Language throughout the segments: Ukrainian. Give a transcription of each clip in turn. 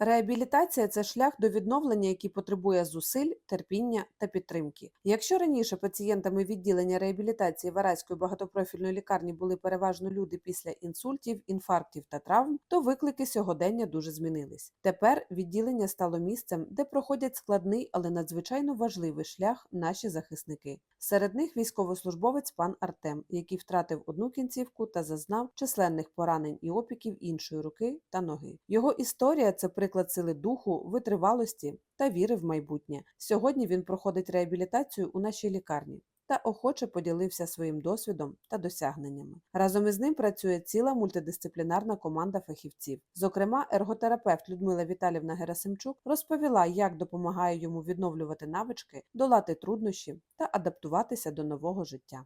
Реабілітація це шлях до відновлення, який потребує зусиль, терпіння та підтримки. Якщо раніше пацієнтами відділення реабілітації Вараської багатопрофільної лікарні були переважно люди після інсультів, інфарктів та травм, то виклики сьогодення дуже змінились. Тепер відділення стало місцем, де проходять складний, але надзвичайно важливий шлях наші захисники. Серед них військовослужбовець пан Артем, який втратив одну кінцівку та зазнав численних поранень і опіків іншої руки та ноги. Його історія це приклад сили духу, витривалості та віри в майбутнє. Сьогодні він проходить реабілітацію у нашій лікарні. Та охоче поділився своїм досвідом та досягненнями. Разом із ним працює ціла мультидисциплінарна команда фахівців. Зокрема, ерготерапевт Людмила Віталівна Герасимчук розповіла, як допомагає йому відновлювати навички, долати труднощі та адаптуватися до нового життя.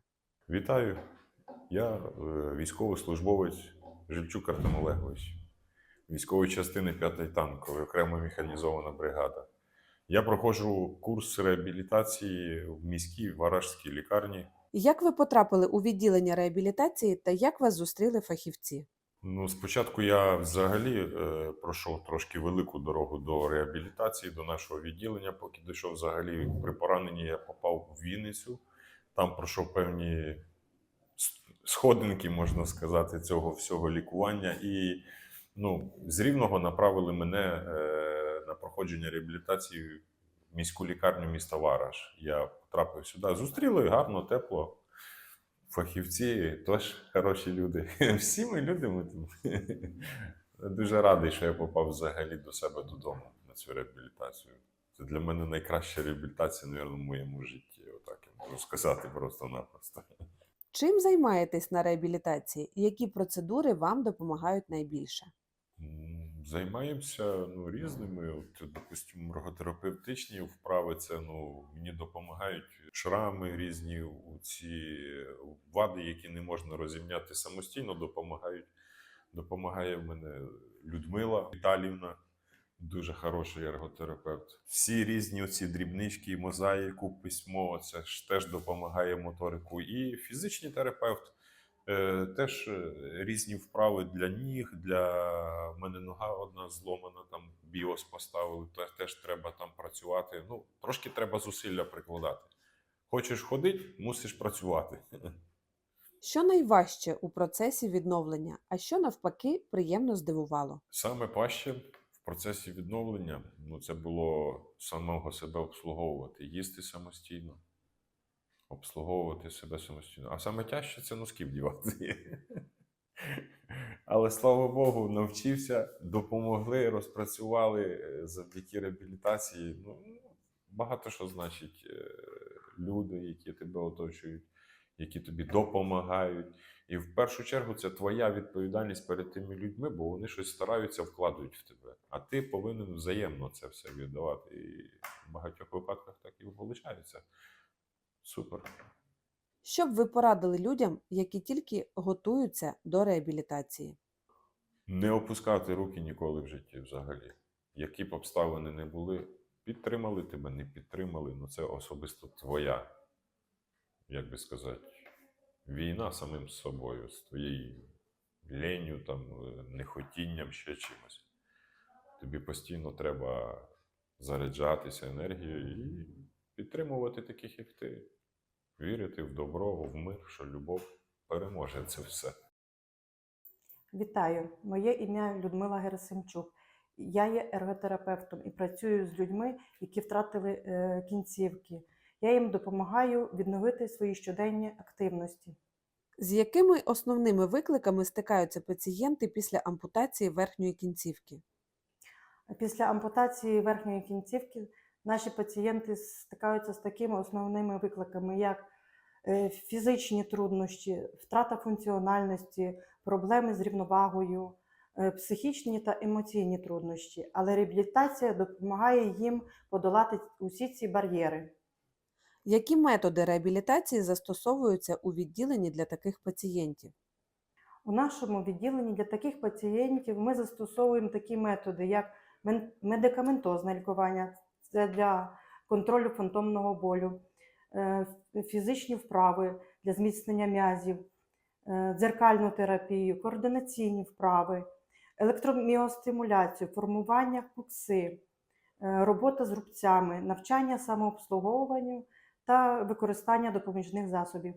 Вітаю! Я е, військовослужбовець Жильчук Артем Олегович, військової частини 5-ї танкової, окрема механізована бригада. Я проходжу курс реабілітації в міській варажській лікарні. Як ви потрапили у відділення реабілітації та як вас зустріли фахівці? Ну, спочатку я взагалі е, пройшов трошки велику дорогу до реабілітації, до нашого відділення. Поки дійшов взагалі при пораненні, я попав в Вінницю. Там пройшов певні сходинки, можна сказати, цього всього лікування. І ну, з Рівного направили мене е, на проходження реабілітації в міську лікарню міста Вараш. Я потрапив сюди. Зустріли гарно, тепло. Фахівці теж хороші люди. Всі ми люди. Ми тут. Дуже радий, що я попав взагалі до себе додому на цю реабілітацію. Це для мене найкраща реабілітація, мабуть, в моєму житті. Отак я можу сказати просто-напросто. Чим займаєтесь на реабілітації які процедури вам допомагають найбільше? Займаємося ну, різними. От, допустимо, роготерапевтичні вправи це ну, мені допомагають шрами різні, ці вади, які не можна розімняти самостійно, допомагають. Допомагає мене Людмила Віталівна, дуже хороший ерготерапевт. Всі різні оці дрібнички, мозаїку, письмо, це ж теж допомагає моторику. І фізичний терапевт. Е, теж е, різні вправи для ніг, для в мене нога одна зломана, там біос поставили, теж, теж треба там працювати. Ну, трошки треба зусилля прикладати. Хочеш ходити, мусиш працювати. Що найважче у процесі відновлення, а що навпаки приємно здивувало? Саме важче в процесі відновлення ну, це було самого себе обслуговувати, їсти самостійно, обслуговувати себе самостійно. А саме тяжче це носки вдівати. Але слава Богу, навчився, допомогли, розпрацювали е, завдяки реабілітації. Ну, багато що значить е, люди, які тебе оточують, які тобі допомагають. І в першу чергу це твоя відповідальність перед тими людьми, бо вони щось стараються, вкладають в тебе. А ти повинен взаємно це все віддавати. І в багатьох випадках так і виходить. Супер. Що б ви порадили людям, які тільки готуються до реабілітації? Не опускати руки ніколи в житті взагалі. Які б обставини не були, підтримали тебе, не підтримали, ну це особисто твоя, як би сказати, війна самим з собою, з твоєю ленью, там, е, нехотінням, ще чимось. Тобі постійно треба заряджатися енергією і підтримувати таких, як ти. Вірити в добро, в мир, що любов переможе це все. Вітаю! Моє ім'я Людмила Герасимчук. Я є ерготерапевтом і працюю з людьми, які втратили е, кінцівки. Я їм допомагаю відновити свої щоденні активності. З якими основними викликами стикаються пацієнти після ампутації верхньої кінцівки? Після ампутації верхньої кінцівки наші пацієнти стикаються з такими основними викликами, як е, фізичні труднощі, втрата функціональності, проблеми з рівновагою, е, психічні та емоційні труднощі. Але реабілітація допомагає їм подолати усі ці бар'єри. Які методи реабілітації застосовуються у відділенні для таких пацієнтів? У нашому відділенні для таких пацієнтів ми застосовуємо такі методи, як медикаментозне лікування, це для контролю фантомного болю, е, фізичні вправи для зміцнення м'язів, е, дзеркальну терапію, координаційні вправи, електроміостимуляцію, формування кукси, е, робота з рубцями, навчання самообслуговуванню та використання допоміжних засобів.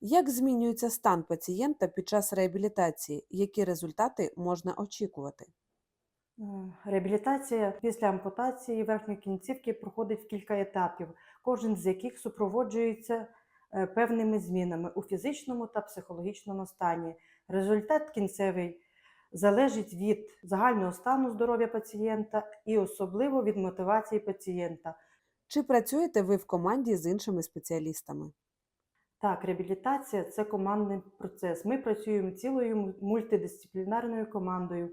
Як змінюється стан пацієнта під час реабілітації? Які результати можна очікувати? Реабілітація після ампутації верхньої кінцівки проходить в кілька етапів, кожен з яких супроводжується е, певними змінами у фізичному та психологічному стані. Результат кінцевий залежить від загального стану здоров'я пацієнта і особливо від мотивації пацієнта. Чи працюєте ви в команді з іншими спеціалістами? Так, реабілітація це командний процес. Ми працюємо цілою мультидисциплінарною командою.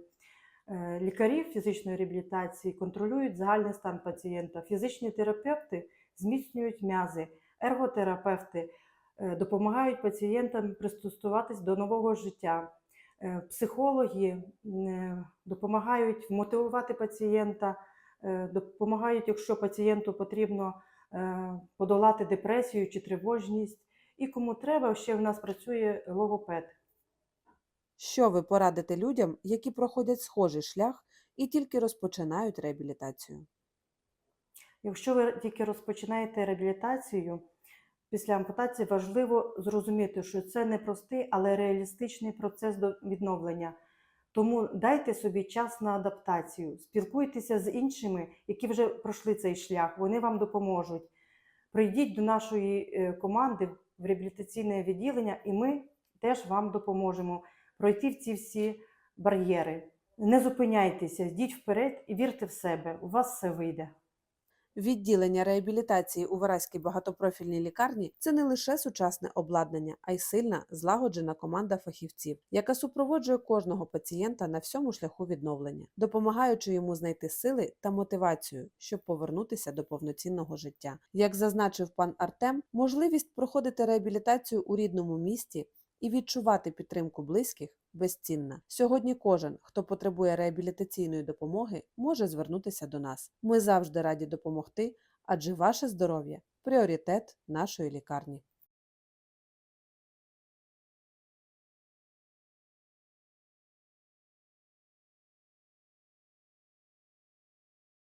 Е, Лікарі фізичної реабілітації контролюють загальний стан пацієнта. Фізичні терапевти зміцнюють м'язи, ерготерапевти е, допомагають пацієнтам пристосуватись до нового життя. Е, Психологи допомагають мотивувати пацієнта, допомагають, якщо пацієнту потрібно подолати депресію чи тривожність. І кому треба, ще в нас працює логопед. Що ви порадите людям, які проходять схожий шлях і тільки розпочинають реабілітацію? Якщо ви тільки розпочинаєте реабілітацію, після ампутації важливо зрозуміти, що це не простий, але реалістичний процес відновлення. Тому дайте собі час на адаптацію, спілкуйтеся з іншими, які вже пройшли цей шлях, вони вам допоможуть. Прийдіть до нашої е, команди в реабілітаційне відділення, і ми теж вам допоможемо пройти в ці всі бар'єри. Не зупиняйтеся, йдіть вперед і вірте в себе, у вас все вийде. Відділення реабілітації у Вараській багатопрофільній лікарні це не лише сучасне обладнання, а й сильна, злагоджена команда фахівців, яка супроводжує кожного пацієнта на всьому шляху відновлення, допомагаючи йому знайти сили та мотивацію, щоб повернутися до повноцінного життя. Як зазначив пан Артем, можливість проходити реабілітацію у рідному місті і відчувати підтримку близьких безцінна. Сьогодні кожен, хто потребує реабілітаційної допомоги, може звернутися до нас. Ми завжди раді допомогти, адже ваше здоров'я пріоритет нашої лікарні.